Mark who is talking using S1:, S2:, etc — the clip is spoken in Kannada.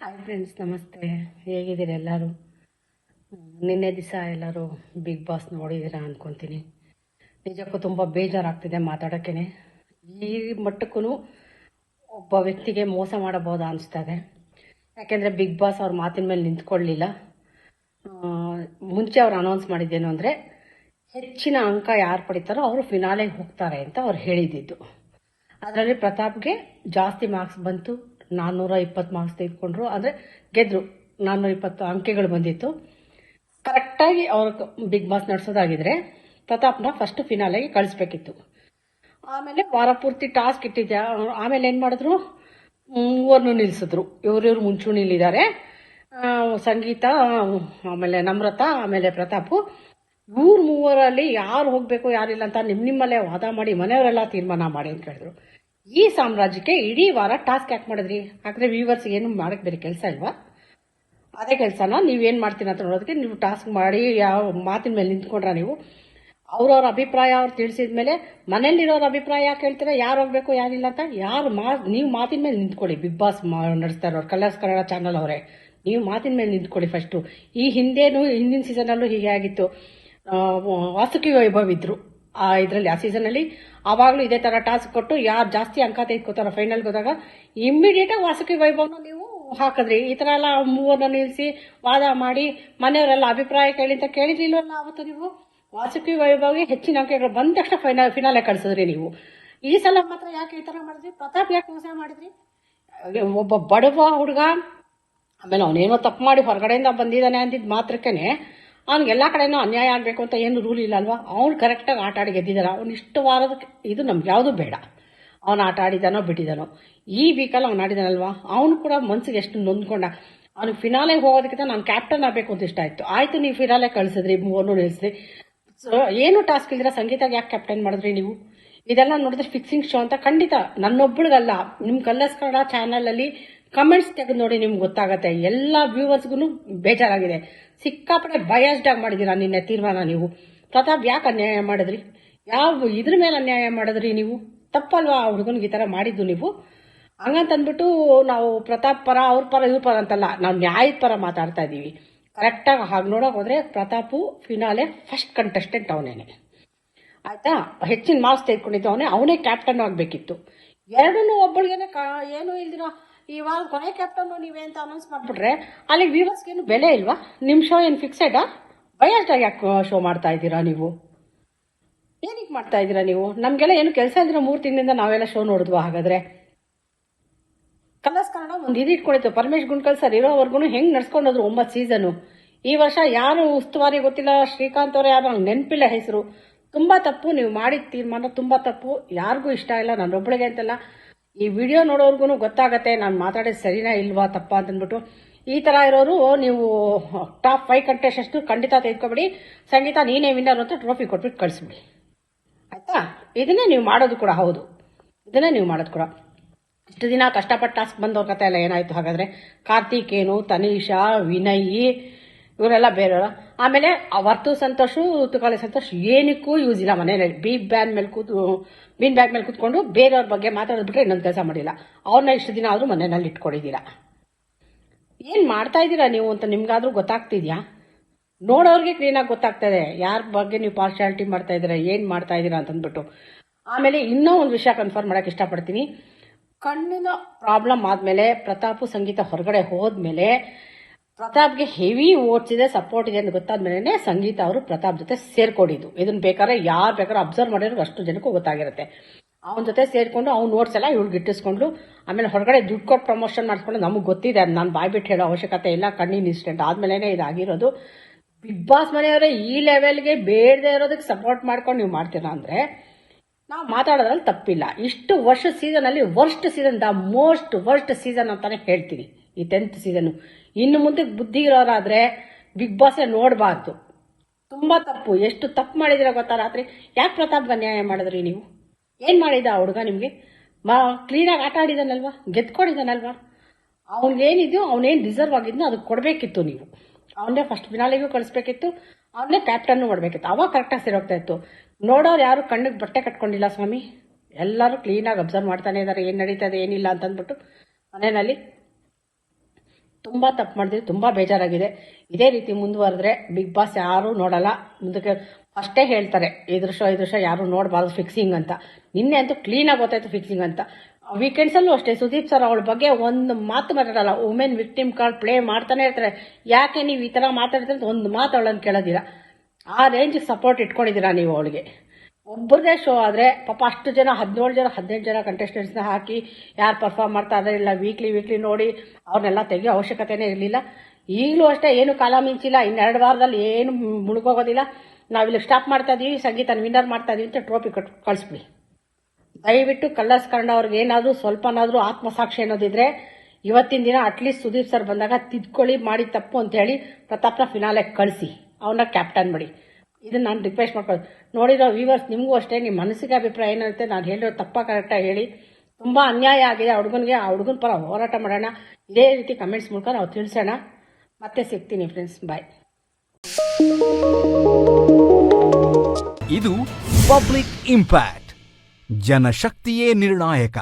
S1: ಹಾಯ್ ಫ್ರೆಂಡ್ಸ್ ನಮಸ್ತೆ. ಹೇಗಿದ್ದೀರಿ ಎಲ್ಲರೂ? ನಿನ್ನೆ ದಿವಸ ಎಲ್ಲರೂ ಬಿಗ್ ಬಾಸ್ ನೋಡಿದ್ದೀರಾ ಅಂದ್ಕೊತೀನಿ ನಿಜಕ್ಕೂ ತುಂಬ ಬೇಜಾರಾಗ್ತಿದೆ ಮಾತಾಡೋಕ್ಕೇ ಈ ಮಟ್ಟಕ್ಕೂ ಒಬ್ಬ ವ್ಯಕ್ತಿಗೆ ಮೋಸ ಮಾಡಬಹುದಾ ಅನಿಸ್ತದೆ ಯಾಕೆಂದರೆ ಬಿಗ್ ಬಾಸ್ ಅವ್ರ ಮಾತಿನ ಮೇಲೆ ನಿಂತ್ಕೊಳ್ಳಲಿಲ್ಲ ಮುಂಚೆ ಅವ್ರು ಅನೌನ್ಸ್ ಮಾಡಿದ್ದೇನು ಅಂದರೆ, ಹೆಚ್ಚಿನ ಅಂಕ ಯಾರು ಪಡಿತಾರೋ ಅವರು ಫಿನಾಲೆಗೆ ಹೋಗ್ತಾರೆ ಅಂತ ಅವ್ರು ಹೇಳಿದ್ದಿದ್ದು ಅದರಲ್ಲಿ ಪ್ರತಾಪ್ಗೆ ಜಾಸ್ತಿ ಮಾರ್ಕ್ಸ್ ಬಂತು. ನಾನ್ನೂರ ಇಪ್ಪತ್ತು ಮಾರ್ಕ್ಸ್ ತೆಗೆದುಕೊಂಡ್ರು. ಅಂದ್ರೆ ಗೆದ್ರು. ನಾನ್ನೂರ ಇಪ್ಪತ್ತು ಅಂಕೆಗಳು ಬಂದಿತ್ತು. ಕರೆಕ್ಟಾಗಿ ಅವ್ರ ಬಿಗ್ ಬಾಸ್ ನಡೆಸೋದಾಗಿದ್ರೆ ಪ್ರತಾಪ್ನ ಫಸ್ಟ್ ಫಿನಾಲೆಗೆ ಕಳಿಸ್ಬೇಕಿತ್ತು. ಆಮೇಲೆ ವಾರ ಪೂರ್ತಿ ಟಾಸ್ಕ್ ಇಟ್ಟಿದ್ದೆ ಆಮೇಲೆ ಏನು ಮಾಡಿದ್ರು? ಮೂವರನ್ನು ನಿಲ್ಲಿಸಿದ್ರು ಇವ್ರಿವ್ರು ಇವ್ರು ಮುಂಚೂಣಿಲಿದ್ದಾರೆ ಸಂಗೀತ, ಆಮೇಲೆ ನಮ್ರತ, ಆಮೇಲೆ ಪ್ರತಾಪು. ಇವ್ರ ಮೂವರಲ್ಲಿ ಯಾರು ಹೋಗಬೇಕು, ಯಾರಿಲ್ಲ ಅಂತ ನಿಮ್ಮ ನಿಮ್ಮಲ್ಲೇ ವಾದ ಮಾಡಿ ಮನೆಯವರೆಲ್ಲ ತೀರ್ಮಾನ ಮಾಡಿ ಅಂತ ಹೇಳಿದ್ರು. ಈ ಸಾಮ್ರಾಜ್ಯಕ್ಕೆ ಇಡೀ ವಾರ ಟಾಸ್ಕ್ ಯಾಕೆ ಮಾಡಿದ್ರಿ? ಹಾಗಾದ್ರೆ ವ್ಯೂವರ್ಸ್ ಏನು ಮಾಡಕ್ಕೆ ಬೇರೆ ಕೆಲಸ ಇಲ್ವಾ? ಅದೇ ಕೆಲಸನ? ನೀವೇನು ಮಾಡ್ತೀನಿ ಅಂತ ನೋಡೋದಕ್ಕೆ ನೀವು ಟಾಸ್ಕ್ ಮಾಡಿ ಯಾವ ಮಾತಿನ ಮೇಲೆ ನಿಂತ್ಕೊಂಡ್ರ ನೀವು? ಅವ್ರವ್ರ ಅಭಿಪ್ರಾಯ ಅವ್ರು ತಿಳಿಸಿದ ಮೇಲೆ ಮನೇಲಿರೋರ ಅಭಿಪ್ರಾಯ ಯಾಕೆ ಹೇಳ್ತೀರಾ? ಯಾರು ಹೋಗ್ಬೇಕು ಯಾರಿಲ್ಲ ಅಂತ ಯಾರು ಮಾ, ನೀವು ಮಾತಿನ ಮೇಲೆ ನಿಂತ್ಕೊಳ್ಳಿ. ಬಿಗ್ ಬಾಸ್ ನಡೆಸ್ತಾ ಇರೋರು, ಕಲರ್ಸ್ ಕನ್ನಡ ಚಾನಲ್ ಅವರೇ. ನೀವು ಮಾತಿನ ಮೇಲೆ ನಿಂತ್ಕೊಳ್ಳಿ ಫಸ್ಟು ಈ ಹಿಂದೇನು, ಹಿಂದಿನ ಸೀಸನಲ್ಲೂ ಹೀಗೆ ಆಗಿತ್ತು. ವಾಸುಕಿ ವೈಭವ್ ಇದ್ರು. ಆ ಇದರಲ್ಲಿ, ಆ ಸೀಸನಲ್ಲಿ ಆವಾಗಲೂ ಇದೇ ಥರ ಟಾಸ್ಕ್ ಕೊಟ್ಟು ಯಾರು ಜಾಸ್ತಿ ಅಂಕ ತೆಗೆದುಕೋತಾರೋ ಫೈನಲ್ಗೆ ಹೋದಾಗ ಆಗಿ ವಾಸುಕಿ ವೈಭವನ ನೀವು ಹಾಕಿದ್ರಿ. ಈ ಥರ ಎಲ್ಲ ಮೂವರನ್ನ ನಿಲ್ಲಿಸಿ ವಾದ ಮಾಡಿ ಮನೆಯವರೆಲ್ಲ ಅಭಿಪ್ರಾಯ ಕೇಳಿ ಅಂತ ಕೇಳಿರ್ಲಿಲ್ವಲ್ಲ ಆವತ್ತು ನೀವು? ವಾಸುಕಿ ವೈಭವ್ಗೆ ಹೆಚ್ಚಿನ ಅಂಕಗಳು ಬಂದ ತಕ್ಷಣ ಫೈನಲ್ ಫಿನಾಲೆ ಕಳಿಸಿದ್ರಿ ನೀವು. ಈ ಸಲ ಮಾತ್ರ ಯಾಕೆ ಈ ಥರ ಮಾಡಿದ್ರಿ? ಪ್ರತಾಪ್ ಯಾಕೆ ಮೋಸ ಮಾಡಿದ್ರಿ? ಒಬ್ಬ ಬಡವ ಹುಡುಗ, ಆಮೇಲೆ ಅವನೇನೋ ತಪ್ಪು ಮಾಡಿ ಹೊರಗಡೆಯಿಂದ ಬಂದಿದ್ದಾನೆ ಅಂದಿದ್ದು ಮಾತ್ರಕ್ಕೇ ಅವ್ನಿಗೆ ಎಲ್ಲ ಕಡೆನೂ ಅನ್ಯಾಯ ಆಗಬೇಕು ಅಂತ ಏನು ರೂಲ್ ಇಲ್ಲ ಅಲ್ವಾ ಅವ್ನು ಕರೆಕ್ಟಾಗಿ ಆಟ ಆಡಿ ಗೆದ್ದಿದ್ದಾನೆ ಅವ್ನು ಇಷ್ಟು ವಾರದ ಇದು ನಮ್ಗೆ ಯಾವುದು ಬೇಡ. ಅವನು ಆಟ ಆಡಿದಾನೋ ಬಿಟ್ಟಿದ್ದಾನೋ ಈ ವೀಕಲ್ಲಿ ಅವ್ನು ಆಡಿದಾನಲ್ವಾ? ಅವನು ಕೂಡ ಮನಸ್ಸಿಗೆ ಎಷ್ಟು ನೊಂದ್ಕೊಂಡ. ಅವ್ನು ಫಿನಾಲೆಗೆ ಹೋಗೋದಕ್ಕಿಂತ ನಾನು ಕ್ಯಾಪ್ಟನ್ ಆಗಬೇಕು ಅಂತ ಇಷ್ಟ ಆಯಿತು. ಆಯಿತು, ನೀವು ಫಿನಾಲೆ ಕಳಿಸಿದ್ರಿ ಮೂವನ್ನು ನಿಲ್ಲಿಸಿದ್ರಿ ಸೊ ಏನು ಟಾಸ್ಕ್ ಇಲ್ದಿರ ಸಂಗೀತಾಗ ಯಾಕೆ ಕ್ಯಾಪ್ಟನ್ ಮಾಡಿದ್ರಿ ನೀವು? ಇದೆಲ್ಲ ನೋಡಿದ್ರೆ ಫಿಕ್ಸಿಂಗ್ ಶೋ ಅಂತ ಖಂಡಿತ ನನ್ನೊಬ್ಬಳಿಗಲ್ಲ ನಿಮ್ಮ ಕಲ್ಲಸ್ ಕನ್ನಡ ಚಾನಲಲ್ಲಿ ಕಮೆಂಟ್ಸ್ ತೆಗೆದು ನೋಡಿ ನಿಮ್ಗೆ ಗೊತ್ತಾಗತ್ತೆ. ಎಲ್ಲ ವ್ಯೂವರ್ಸ್ಗೂ ಬೇಜಾರಾಗಿದೆ. ಸಿಕ್ಕಾಪಟ್ಟೆ ಬಯಸ್ಡ್ ಆಗಿ ಮಾಡಿದ್ದೀರಾ ನಿನ್ನೆ ತೀರ್ಮಾನ ನೀವು. ಪ್ರತಾಪ್ ಯಾಕೆ ಅನ್ಯಾಯ ಮಾಡಿದ್ರಿ? ಯಾವ ಇದ್ರ ಮೇಲೆ ಅನ್ಯಾಯ ಮಾಡಿದ್ರಿ ನೀವು? ತಪ್ಪಲ್ವಾ ಆ ಹುಡುಗನಿಗೆ ಈ ಥರ ಮಾಡಿದ್ದು ನೀವು? ಹಂಗಂತಂದ್ಬಿಟ್ಟು ನಾವು ಪ್ರತಾಪ್ ಪರ, ಅವ್ರ ಪರ, ಇವ್ರ ಪರ ಅಂತಲ್ಲ, ನಾವು ನ್ಯಾಯದ ಪರ ಮಾತಾಡ್ತಾ ಇದ್ದೀವಿ ಕರೆಕ್ಟಾಗಿ ಹಾಗೆ ನೋಡೋಕೆ ಹೋದರೆ ಪ್ರತಾಪು ಫಿನಾಲೆ ಫಸ್ಟ್ ಕಂಟೆಸ್ಟೆಂಟ್ ಅವನೇನೆ. ಆಯ್ತಾ? ಹೆಚ್ಚಿನ ಮಾರ್ಕ್ಸ್ ತೆಗೆದುಕೊಂಡಿದ್ದು ಅವನೇ ಅವನೇ ಕ್ಯಾಪ್ಟನ್ ಆಗಬೇಕಿತ್ತು. ಎರಡೂ ಒಬ್ಬಳಿಗೆ ಏನೂ ಇಲ್ದಿರ ವಾರ ಕೊನೆ ಕ್ಯಾಪ್ಟನ್ ನೀವೇ ಅಂತ ಅನೌನ್ಸ್ ಮಾಡಿಬಿಟ್ರೆ ಅಲ್ಲಿ ವ್ಯೂವರ್ಸ್ಗೇನು ಬೆಲೆ ಇಲ್ವಾ? ನಿಮ್ಮ ಶೋ ಏನು ಫಿಕ್ಸೆಡಾ ಬಯಾಸ್ಡಾಗಿ ಯಾಕೆ ಶೋ ಮಾಡ್ತಾ ಇದ್ದೀರಾ ನೀವು? ಏನಕ್ಕೆ ಮಾಡ್ತಾ ಇದ್ದೀರಾ ನೀವು? ನಮಗೆಲ್ಲ ಏನು ಕೆಲಸ ಇದ್ರೆ ಮೂರು ತಿಂಗಳಿಂದ ನಾವೆಲ್ಲ ಶೋ ನೋಡಿದ್ವ ಹಾಗಾದ್ರೆ? ಕಲರ್ಸ್ ಕನ್ನಡ ಒಂದು ಇದು ಇಟ್ಕೊಂಡಿತ್ತು ಪರಮೇಶ್ ಗುಂಡ್ಕಲ್ ಸರ್ ಇರೋವರೆಗೂ ಹೆಂಗ್ ನಡ್ಸ್ಕೊಂಡೋದ್ರು ಒಂಬತ್ತು ಸೀಸನು ಈ ವರ್ಷ ಯಾರು ಉಸ್ತುವಾರಿ ಗೊತ್ತಿಲ್ಲ, ಶ್ರೀಕಾಂತ್ ಅವ್ರ ಯಾರು ನಂಗೆ ನೆನಪಿಲ್ಲ ಹೆಸರು. ತುಂಬಾ ತಪ್ಪು, ನೀವು ಮಾಡಿದ ತೀರ್ಮಾನ ತುಂಬಾ ತಪ್ಪು, ಯಾರಿಗೂ ಇಷ್ಟ ಇಲ್ಲ ನನ್ನೊಬ್ಬಳಿಗೆ ಅಂತಲ್ಲ. ಈ ವಿಡಿಯೋ ನೋಡೋರ್ಗು ಗೊತ್ತಾಗತ್ತೆ, ನಾನು ಮಾತಾಡಿದ ಸರಿನಾ ಇಲ್ವಾ, ತಪ್ಪಾ ಅಂತಂದ್ಬಿಟ್ಟು. ಈ ತರ ಇರೋರು, ನೀವು ಟಾಪ್ ಫೈವ್ ಅಷ್ಟು ಖಂಡಿತ ತೆಗೆದುಕೊಬಿಡಿ. ಸಂಗೀತ ನೀನೇ ವಿನ್ನರ್ ಅಂತ ಟ್ರೋಫಿ ಕೊಟ್ಬಿಟ್ಟು ಕಳಿಸ್ಬಿಡಿ. ಆಯ್ತಾ? ಇದನ್ನೇ ನೀವು ಮಾಡೋದು ಕೂಡ ಹೌದು. ಇದನ್ನೇ ನೀವು ಮಾಡೋದು ಕೂಡ. ಇಷ್ಟು ದಿನ ಕಷ್ಟಪಟ್ಟು ಟಾಸ್ಕ್ ಬಂದವ್ರ ಕತೆ ಎಲ್ಲ ಏನಾಯ್ತು ಹಾಗಾದ್ರೆ? ಕಾರ್ತಿಕೇನು, ತನಿಷಾ, ವಿನಯ್ ಇವರೆಲ್ಲ ಬೇರೆಯವರ. ಆಮೇಲೆ ಆ ವರ್ತು ಸಂತೋಷು ತುಕಾಲಿ ಸಂತೋಷ ಏನಕ್ಕೂ ಯೂಸ್ ಇಲ್ಲ ಮನೇಲಿ ಬೀ ಬ್ಯಾನ್ ಮೇಲೆ ಕೂತು ಬೀನ್ ಬ್ಯಾಗ್ ಮೇಲೆ ಕೂತ್ಕೊಂಡು ಬೇರೆಯವ್ರ ಬಗ್ಗೆ ಮಾತಾಡೋದು ಬಿಟ್ರೆ ಇನ್ನೊಂದು ಕೆಲಸ ಮಾಡಿಲ್ಲ. ಅವ್ರನ್ನ ಇಷ್ಟು ದಿನ ಆದರೂ ಮನೆಯಲ್ಲಿ ಇಟ್ಕೊಂಡಿದ್ದೀರಾ. ಏನು ಮಾಡ್ತಾ ಇದ್ದೀರಾ ನೀವು ಅಂತ ನಿಮ್ಗಾದ್ರೂ ಗೊತ್ತಾಗ್ತಿದ್ಯಾ? ನೋಡೋರಿಗೆ ಕ್ಲೀನಾಗಿ ಗೊತ್ತಾಗ್ತದೆ. ಯಾರ ಬಗ್ಗೆ ನೀವು ಪಾರ್ಶಾಲಿಟಿ ಮಾಡ್ತಾ ಇದ್ದೀರಾ, ಏನು ಮಾಡ್ತಾ ಇದ್ದೀರಾ ಅಂತಂದ್ಬಿಟ್ಟು. ಆಮೇಲೆ ಇನ್ನೂ ಒಂದು ವಿಷಯ ಕನ್ಫರ್ಮ್ ಮಾಡೋಕೆ ಇಷ್ಟಪಡ್ತೀನಿ. ಕಣ್ಣಿನ ಪ್ರಾಬ್ಲಮ್ ಆದಮೇಲೆ ಪ್ರತಾಪು ಸಂಗೀತ ಹೊರಗಡೆ ಹೋದ್ಮೇಲೆ ಪ್ರತಾಪ್ಗೆ ಹೆವಿ ಓಟ್ಸ್ ಇದೆ ಸಪೋರ್ಟ್ ಇದೆ ಅಂತ ಗೊತ್ತಾದ್ಮೇಲೆ ಸಂಗೀತ ಅವರು ಪ್ರತಾಪ್ ಜೊತೆ ಸೇರ್ಕೊಂಡಿದ್ದು. ಇದನ್ನ ಬೇಕಾದ್ರೆ ಯಾರು ಬೇಕಾದ್ರೆ ಅಬ್ಸರ್ವ್ ಮಾಡಿದ್ರು ಅಷ್ಟು ಜನಕ್ಕೂ ಗೊತ್ತಾಗಿರುತ್ತೆ. ಅವನ ಜೊತೆ ಸೇರ್ಕೊಂಡು ಅವ್ನ ನೋಟ್ಸ್ ಎಲ್ಲ ಇವ್ಳಿಗೆ ಇಟ್ಟಿಸ್ಕೊಂಡು, ಆಮೇಲೆ ಹೊರಗಡೆ ದುಡ್ಡು ಕೊಟ್ಟು ಪ್ರಮೋಷನ್ ಮಾಡಿಸ್ಕೊಂಡು ನಮಗೆ ಗೊತ್ತಿದೆ, ಅದು ನಾನು ಬಾಯ್ಬಿಟ್ಟು ಹೇಳೋ ಅವಶ್ಯಕತೆ ಇಲ್ಲ ಕಣ್ಣಿನ ಇನ್ಸಿಡೆಂಟ್ ಆದ್ಮೇಲೆ ಇದಾಗಿರೋದು ಬಿಗ್ ಬಾಸ್ ಮನೆಯವರೇ ಈ ಲೆವೆಲ್ಗೆ ಬೇಡದೇ ಇರೋದಕ್ಕೆ ಸಪೋರ್ಟ್ ಮಾಡ್ಕೊಂಡು ನೀವು ಮಾಡ್ತೀರಾ ಅಂದ್ರೆ, ನಾವು ಮಾತಾಡೋದ್ರಲ್ಲಿ ತಪ್ಪಿಲ್ಲ. ಇಷ್ಟು ವರ್ಷ ಸೀಸನಲ್ಲಿ worst season the most worst season ಅಂತಾನೆ ಹೇಳ್ತೀನಿ. ಈ ಟೆಂತ್ ಸೀಸನ್ ಇನ್ನು ಮುಂದೆ ಬುದ್ಧಿ ಇರೋರಾದ್ರೆ ಬಿಗ್ ಬಾಸೇ ನೋಡಬಾರ್ದು. ತುಂಬಾ ತಪ್ಪು. ಎಷ್ಟು ತಪ್ಪು ಮಾಡಿದಿರ ಗೊತ್ತಾ ರಾತ್ರಿ? ಯಾಕೆ ಪ್ರತಾಪ್ಗೆ ಅನ್ಯಾಯ ಮಾಡಿದ್ರಿ ನೀವು? ಏನು ಮಾಡಿದ ಆ ಹುಡುಗ ನಿಮಗೆ? ಮಾ ಕ್ಲೀನಾಗಿ ಆಟ ಆಡಿದಾನಲ್ವಾ? ಗೆದ್ಕೊಂಡಿದ್ದಾನಲ್ವಾ ಅವನಿಗೇನಿದೆಯೋ, ಅವನೇನು ಡಿಸರ್ವ್ ಆಗಿದ್ನೋ ಅದಕ್ಕೆ ಕೊಡಬೇಕಿತ್ತು ನೀವು. ಅವನ್ನೇ ಫಸ್ಟ್ ಫಿನಾಲಿಗೂ ಕಳಿಸ್ಬೇಕಿತ್ತು. ಅವನ್ನೇ ಕ್ಯಾಪ್ಟನ್ನು ಮಾಡಬೇಕಿತ್ತು ಅವಾಗ ಕರೆಕ್ಟಾಗಿ ಸೇರೋಗ್ತಾ ಇತ್ತು. ನೋಡೋರು ಯಾರು ಕಣ್ಣಿಗೆ ಬಟ್ಟೆ ಕಟ್ಕೊಂಡಿಲ್ಲ ಸ್ವಾಮಿ? ಎಲ್ಲರೂ ಕ್ಲೀನಾಗಿ ಅಬ್ಸರ್ವ್ ಮಾಡ್ತಾನೆ ಇದ್ದಾರೆ ಏನು ನಡೀತದೆ ಏನಿಲ್ಲ ಅಂತಂದ್ಬಿಟ್ಟು ಮನೆಯಲ್ಲಿ ತುಂಬ ತಪ್ಪು ಮಾಡಿದ್ರೆ, ತುಂಬ ಬೇಜಾರಾಗಿದೆ. ಇದೇ ರೀತಿ ಮುಂದುವರೆದ್ರೆ ಬಿಗ್ ಬಾಸ್ ಯಾರೂ ನೋಡಲ್ಲ. ಮುಂದಕ್ಕೆ ಅಷ್ಟೇ ಹೇಳ್ತಾರೆ ಐದು ವರ್ಷ ಐದು ವರ್ಷ ಯಾರೂ ನೋಡಬಾರ್ದು ಫಿಕ್ಸಿಂಗ್ ಅಂತ. ನಿನ್ನೆ ಅಂತೂ ಕ್ಲೀನಾಗಿ ಗೊತ್ತಾಯ್ತು ಫಿಕ್ಸಿಂಗ್ ಅಂತ. ವೀಕೆಂಡ್ಸಲ್ಲೂ ಅಷ್ಟೇ, ಸುದೀಪ್ ಸರ್ ಅವಳ ಬಗ್ಗೆ ಒಂದು ಮಾತು ಮಾತಾಡಲ್ಲ. ವುಮೆನ್ ವಿಕ್ಟಿಮ್ ಕಾರ್ಡ್ ಪ್ಲೇ ಮಾಡ್ತಾನೆ ಇರ್ತಾರೆ. ಯಾಕೆ ನೀವು ಈ ಥರ ಮಾತಾಡ್ತಾರೆ ಒಂದು ಮಾತು ಅವಳನ್ನು ಕೇಳೋದಿಲ್ಲ. ಆ ರೇಂಜ್ ಸಪೋರ್ಟ್ ಇಟ್ಕೊಂಡಿದ್ದೀರಾ ನೀವು ಅವಳಿಗೆ. ಒಬ್ಬರದೇ ಶೋ ಆದರೆ ಪಾಪ ಅಷ್ಟು ಜನ, ಹದಿನೇಳು ಜನ, ಹದಿನೆಂಟು ಜನ ಕಂಟೆಸ್ಟೆಂಟ್ಸ್ನ ಹಾಕಿ ಯಾರು ಪರ್ಫಾರ್ಮ್ ಮಾಡ್ತಾ ಇದ್ದಾರೆ ಇಲ್ಲ ವೀಕ್ಲಿ ವೀಕ್ಲಿ ನೋಡಿ ಅವ್ರನ್ನೆಲ್ಲ ತೆಗೆಯೋ ಅವಶ್ಯಕತೆನೇ ಇರಲಿಲ್ಲ. ಈಗಲೂ ಅಷ್ಟೇ ಏನು ಕಾಲ ಮಿಂಚಿಲ್ಲ. ಇನ್ನೆರಡು ವಾರದಲ್ಲಿ ಏನು ಮುಳುಗೋಗೋದಿಲ್ಲ. ನಾವಿಲ್ಲಿ ಸ್ಟಾಪ್ ಮಾಡ್ತಾ ಇದೀವಿ ಸಂಗೀತ ವಿನ್ನರ್ ಮಾಡ್ತಾ ಇದೀವಿ ಅಂತ ಟ್ರೋಫಿ ಕೊಟ್ಟು ಕಳಿಸ್ಬಿಡಿ. ದಯವಿಟ್ಟು ಕಲ್ಲರ್ಸ್ ಕನ್ನಡ ಅವ್ರಿಗೆ ಏನಾದರೂ ಸ್ವಲ್ಪನಾದರೂ ಆತ್ಮಸಾಕ್ಷಿ ಅನ್ನೋದಿದ್ರೆ ಇವತ್ತಿನ ದಿನ ಅಟ್ಲೀಸ್ಟ್ ಸುದೀಪ್ ಸರ್ ಬಂದಾಗ ತಿದ್ಕೊಳ್ಳಿ ಮಾಡಿ ತಪ್ಪು ಅಂತ ಹೇಳಿ ಪ್ರತಾಪ್ನ ಫಿನಾಲೆ ಕಳಿಸಿ. ಅವನ್ನ ಕ್ಯಾಪ್ಟನ್ ಮಾಡಿ ಇದನ್ನ ನಾನು ರಿಕ್ವೆಸ್ಟ್ ಮಾಡ್ಕೊಳ್ಳೋದು ನೋಡಿರೋ ವ್ಯೂವರ್ಸ್ ನಿಮಗೂ ಅಷ್ಟೇ ನಿಮ್ಮ ಮನಸ್ಸಿಗೆ ಅಭಿಪ್ರಾಯ ಏನಿರುತ್ತೆ ನಾನು ಹೇಳಿರೋ ತಪ್ಪ ಕರೆಕ್ಟಾಗಿ ಹೇಳಿ. ತುಂಬ ಅನ್ಯಾಯ ಆಗಿದೆ ಆ ಹುಡುಗನಿಗೆ, ಆ ಹುಡುಗನ ಪರ ಹೋರಾಟ ಮಾಡೋಣ. ಇದೇ ರೀತಿ ಕಮೆಂಟ್ಸ್ ಮೂಲಕ ನಾವು ತಿಳಿಸೋಣ. ಮತ್ತೆ ಸಿಗ್ತೀನಿ ಫ್ರೆಂಡ್ಸ್ ಬಾಯ್
S2: ಇದು ಪಬ್ಲಿಕ್ ಇಂಪ್ಯಾಕ್ಟ್ ಜನಶಕ್ತಿಯೇ ನಿರ್ಣಾಯಕ.